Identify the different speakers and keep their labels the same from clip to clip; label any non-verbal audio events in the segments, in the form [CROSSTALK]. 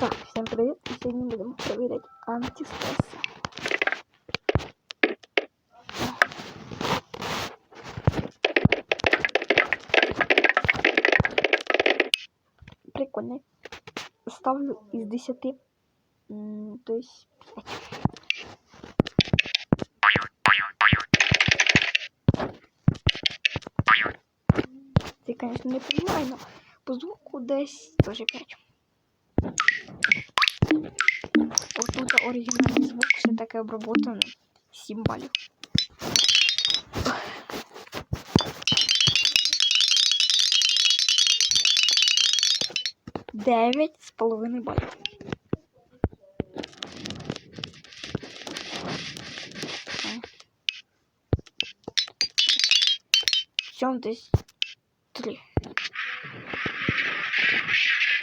Speaker 1: Так, всем привет! И сегодня будем проверять антистресс. Прикольный. Ставлю из 10, м, то есть 5. Ты, конечно, не понимаю, но по звуку десь теж 5. Тут оригінальний звук, все таке обработано. 7 балів. Дев'ять з половиною балів. Цьому десь три.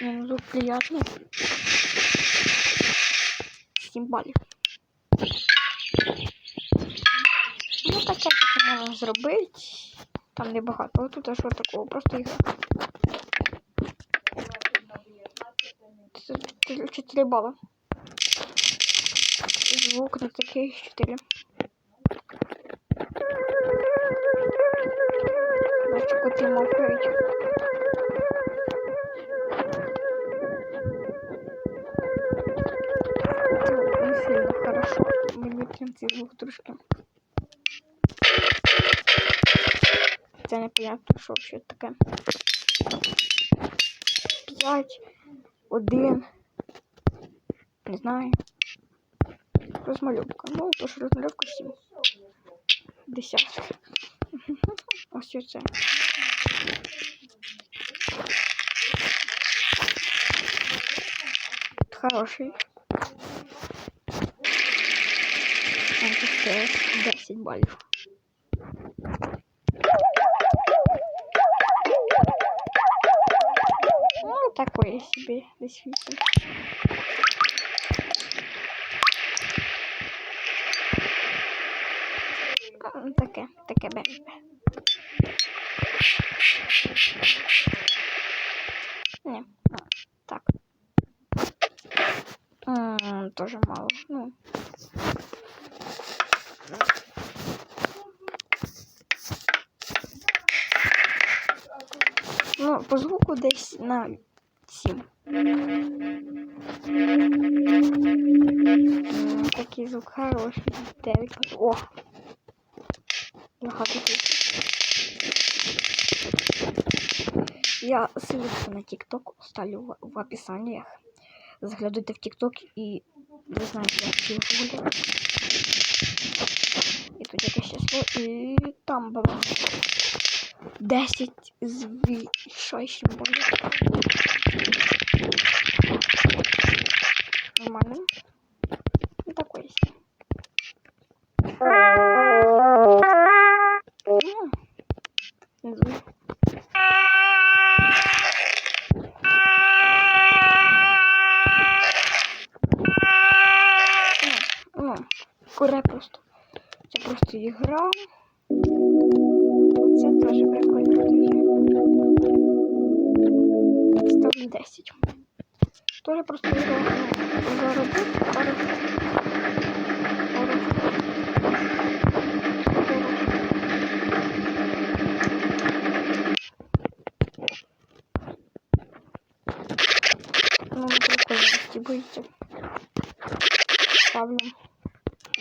Speaker 1: Ну звук приятный. 7 балів. Ну, таке таке можна зробити. Там не багато. Тут а що такого, просто ігра. 4 бала. Звук не такий 4. Бачу, коти мовкають. Звук трошки. Це непонятно, що взагалі таке. 5, 1. Не знаю. Розмальовка. Ну, то що розмальовка 7. 10. [LAUGHS] Ось це. Хороший. Антистресс 10 балів. Ну, такое себе, десь 8. Ну, таке, таке бембе. Не, так. М, тоже мало. Ну. По звуку десь на 7. Такий звук хороший. 9. О! Багато тут. Я ссылочку на TikTok оставлю в, описаниях. Заглядуйте в TikTok і ви знаєте, як його гуляти. І тут якесь число, і там було 10 з вішайшим болем. Нормально. 10. Тоже просто Заробити пару. Ну, прикольно, стібується. Ставлю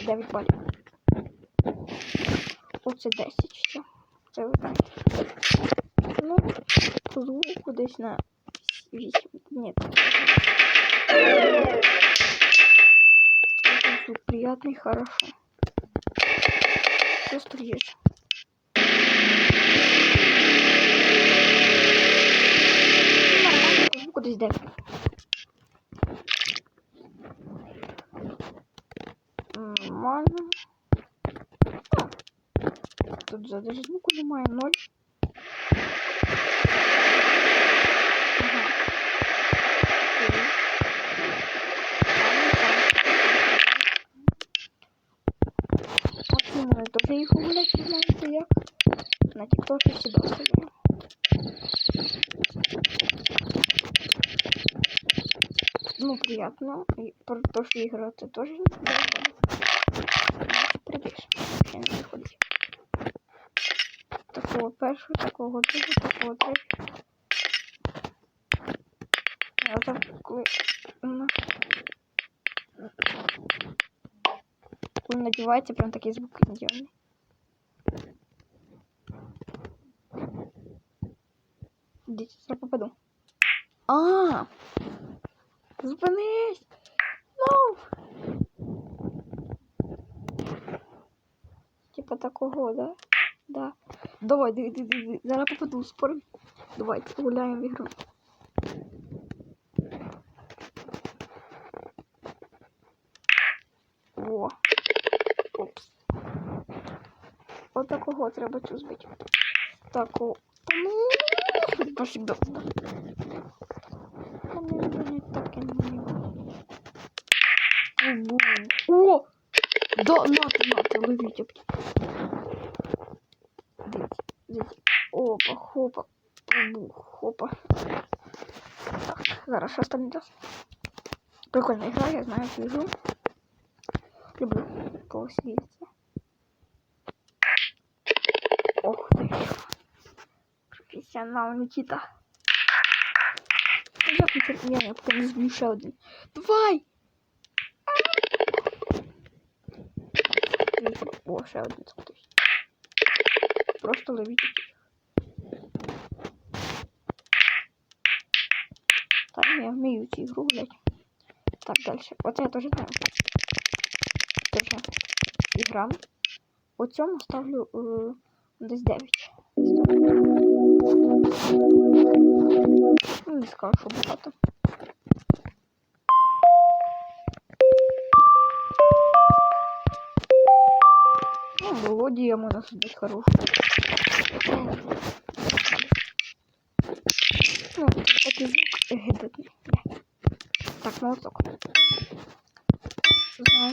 Speaker 1: 9 балів. Оце 10 все. Це ви знаєте. Ну, звуку десь на 8. Нет. Звук приятный, хорошо. Просто есть. Нормально, по звуку десь 9. Нормально. А, Тут за даже звуку немає 0. Ага. Окей. От мене теж їх гулять, знаєте як. Тіктокі сюди ставлю. ну, приятно. И про то, что игра это тоже не. Придиш. Ще не приходить. Такого першого, такого другого, такого третього. Я так коли... Коли надівається, прям такий звук ідеальний. Дивіться, зараз попаду. А! Зупинись! Ну! Типа такого, да? Да. Давай, диви, диви, диви. Зараз попаду, спорим. Давайте гуляємо в ігру. Во. Опс. От такого треба цю збити. Таку. Та ну, Пошли Вони мені таке не О! Да, нате, нате, ловіть. опять. Дивіться, дивіться. Опа, хопа. Бух, хопа. Так, зараз що останній раз. Прикольна гра, я знаю цю ігру. Люблю когось дивитися. Професіонал Нікіта. Як не терпіння, я потім зб'ю ще один. Давай! О, один. Просто ловіть їх. Так, я вмію цю ігру гулять. Так, дальше. Оце я теж знаю. Теж ігра. У цьому ставлю е, десь 9. Ну, не скажу, що багато. Ну, мелодія можна создать хорошу. Ну, такий звук гидотний. Так, молоток. Знаю,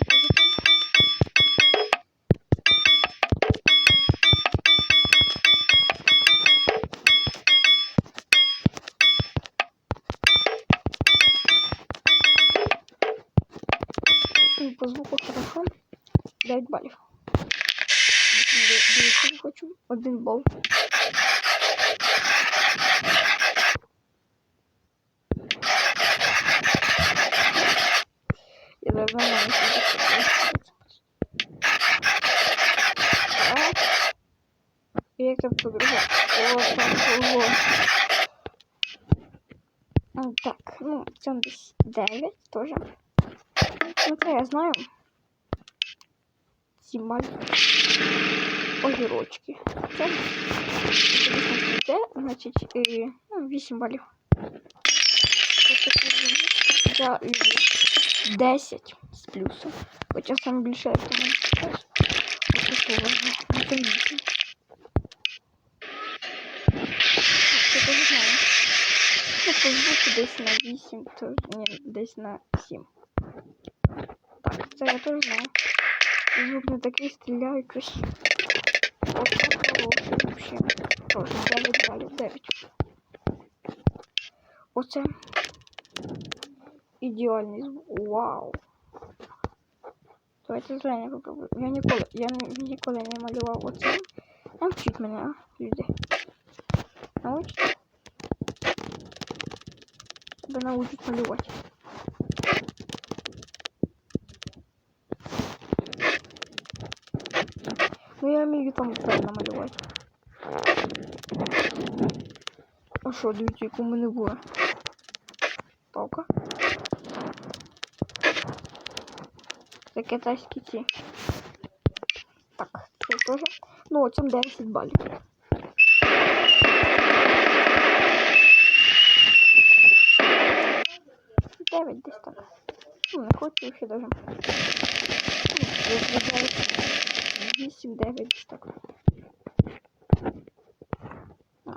Speaker 1: По звуку хорошо. 9 балів. Дивіться, не хочу. Один бал. Я даже знаю, що це. Так. І як там по-другому? О, так, ого. Ну, Так, ну, це десь 9 теж. Ну, це я знаю. Сім балів. Огірочки. Це, це значить, е, ну, 8 балів. Ось такі вони. Я люблю 10 з плюсом. Хоча саме більше я тому теж. Ось таку вважаю. Ну, це 8. Це теж знаю. Ну, по звуку десь на 8, то ні, десь на 7. Так, це я теж знаю. Звук не такий стріляє красиво. Оце хороший вообще. Тоже 9 балів, 9. Оце ідеальний звук. Вау. Давайте зелені попробую. Я ніколи, я ні- ніколи не малював оце. Навчіть мене, а, люди. Научите? Тебе научать малювати. Ну я вмію там все. А що, дивіться, яку в мене була? Палка. Це китайські ці. Так, це теж. Ну, цьому 10 балів. Дев'ять десь так. Ну, не хочу ще даже. Ну, десь дев'ять. Вісім, дев'ять десь так. А.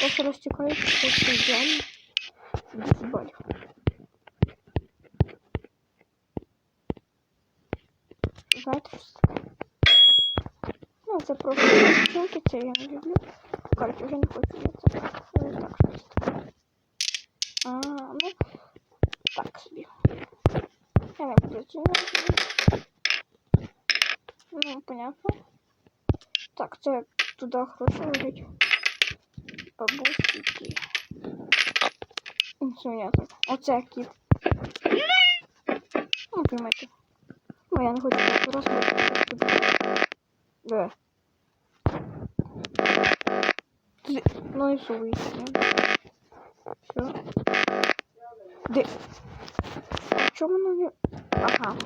Speaker 1: Просто розтікається, просто ідеально. 10 балів. Знаєте, що це таке? Ну, це просто ссылки, це я не люблю. Короче, вже не хочу я це. Ну, так, щось таке. А, ну, так собі. Я не буду оцінювати. Ну, понятно. Так, це туди гроші лежать. Бабусики. Інсунятор. Оце кіт. Ну, приймайте. Ну, я не хочу просто розповідати. Ти- Ну і вийти? Все. Де? Чому воно не... Ага.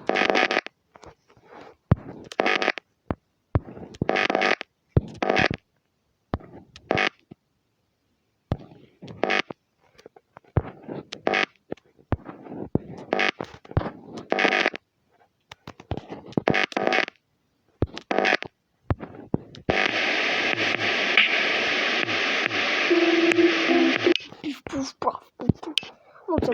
Speaker 1: Я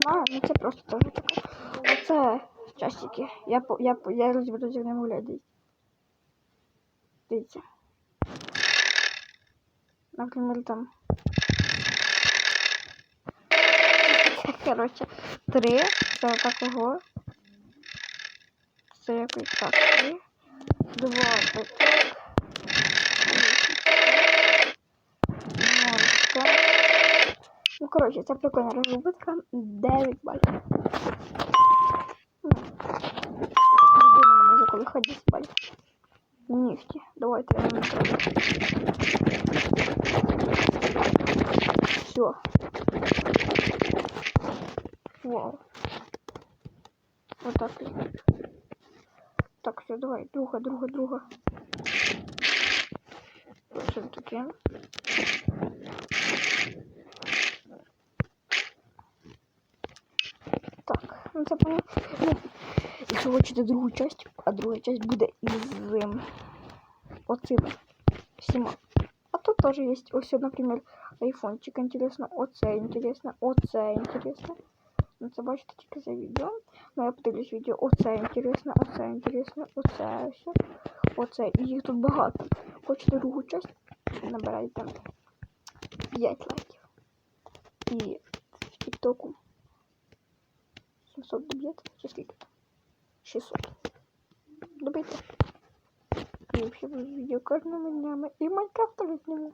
Speaker 1: знаю, ну це просто теж таке. Оце часики. Я я я розберу з ним гуляти. Дивіться. Наприклад, там. Коротше, три. Це такого. Це якось так. Три. Два. Це Ну, коротше, це прикольна розробка. 9 балів. Ну, Єдине може коли ходить 10 балів. Нефті. Давайте я не треба. Все. Вау. Вот так. Так, все, давай. Друга, друга, друга. Що це таке? Так, ну це понятно. Ну, якщо ви хочете другу часть, а друга часть буде із ем, оцими всіма. А тут тоже есть, ось, например, айфончик интересно, оце интересно, оце интересно. Ну, це бачите тільки за відео. Ну, я подивлюсь відео, оце интересно, оце интересно, оце все. Оце, і їх тут багато. Хочете другу часть, набирайте 5 лайків. І в тіктоку 700 доб'єте, чи скільки там? 600. Добийте. І взагалі відео кожними днями. и Майнкрафта зніму.